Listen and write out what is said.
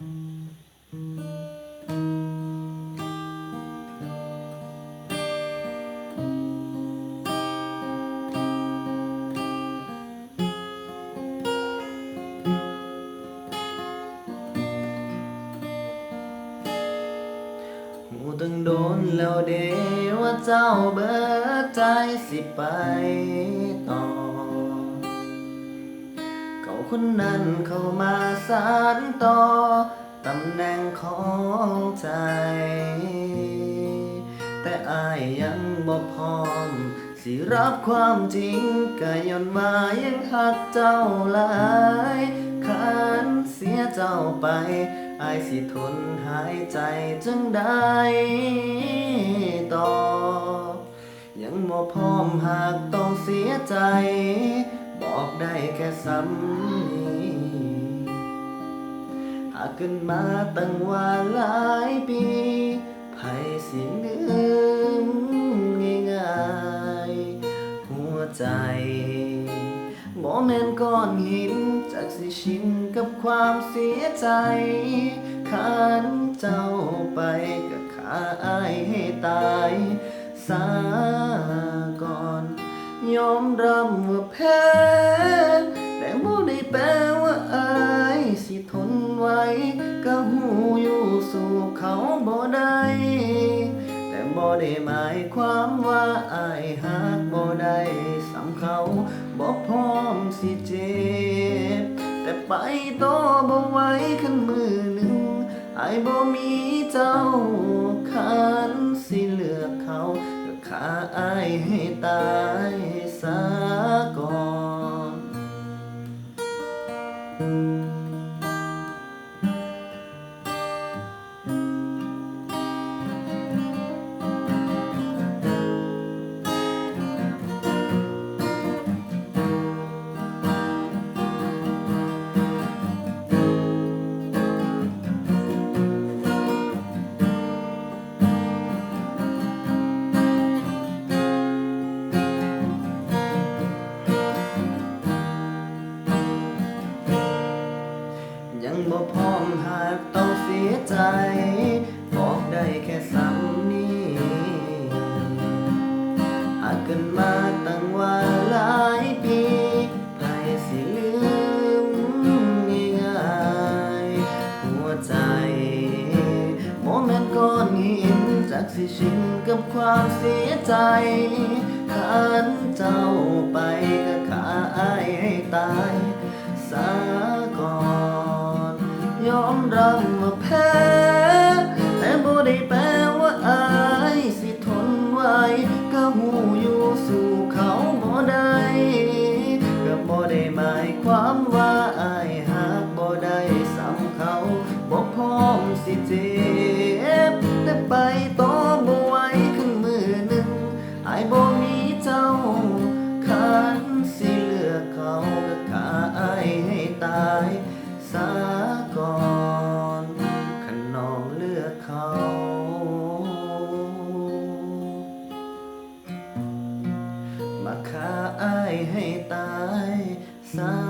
หูตึงโดนแล้วเดว่าเจ้าเบิดใจสิไปต่อเขา คนนั้นเข้ามาสานต่อตำแหน่งของใจ แต่อายยังบ่พร้อม สิรับความจริงก็ย้อนว่ายังหักเจ้าหลายคันเสียเจ้าไป อายสิทนหายใจจังได้ต่อ ยังบ่พร้อมหากต้องเสียใจ บอกได้แค่ซ้ำนี้หากขึ้นมาตั้งว่าหลายปีไผสิลืมง่ายๆหัวใจบ่แม่นก้อนหินจากสิชินกับความเสียใจขันเจ้าไปก็ขาอายให้ตายสาก่อนยอมรับว่าแพ้ เขาบ่ได้แต่บ่ได้หมายความว่าอายหักบ่ได้สำเขาบ่พร้อมสิเจ็บแต่ไปต่อบ่ไหวคันมือหนึ่งอายบ่มีเจ้าคันสิเลือกเขาก็ขาอายให้ตาย บ่พร้อมหากต้องเสียใจ บอกได้แค่ซ้ำนี้หากเกินมาตั้งว่าหลายปีไผสิลืมง่ายๆหัวใจโมเมนต์ก้อนหินจากสิชินกับความเสียใจขันเจ้าไปก็ขาอายให้ตายสา รับว่าแพ้แต่บ่ได้แปลว่าอายสิทนไว้ก็หูอยู่สู่เขาบ่ได้ก็บ่ได้หมายความว่าอายหักบ่ได้สำเขาบ่พร้อมสิเจ็บแต่ไปต่อบ่ไหวขึ้นมือหนึ่งอายบ่มีเจ้าคันสิเลือกเขาก็ขาอายให้ตาย sun.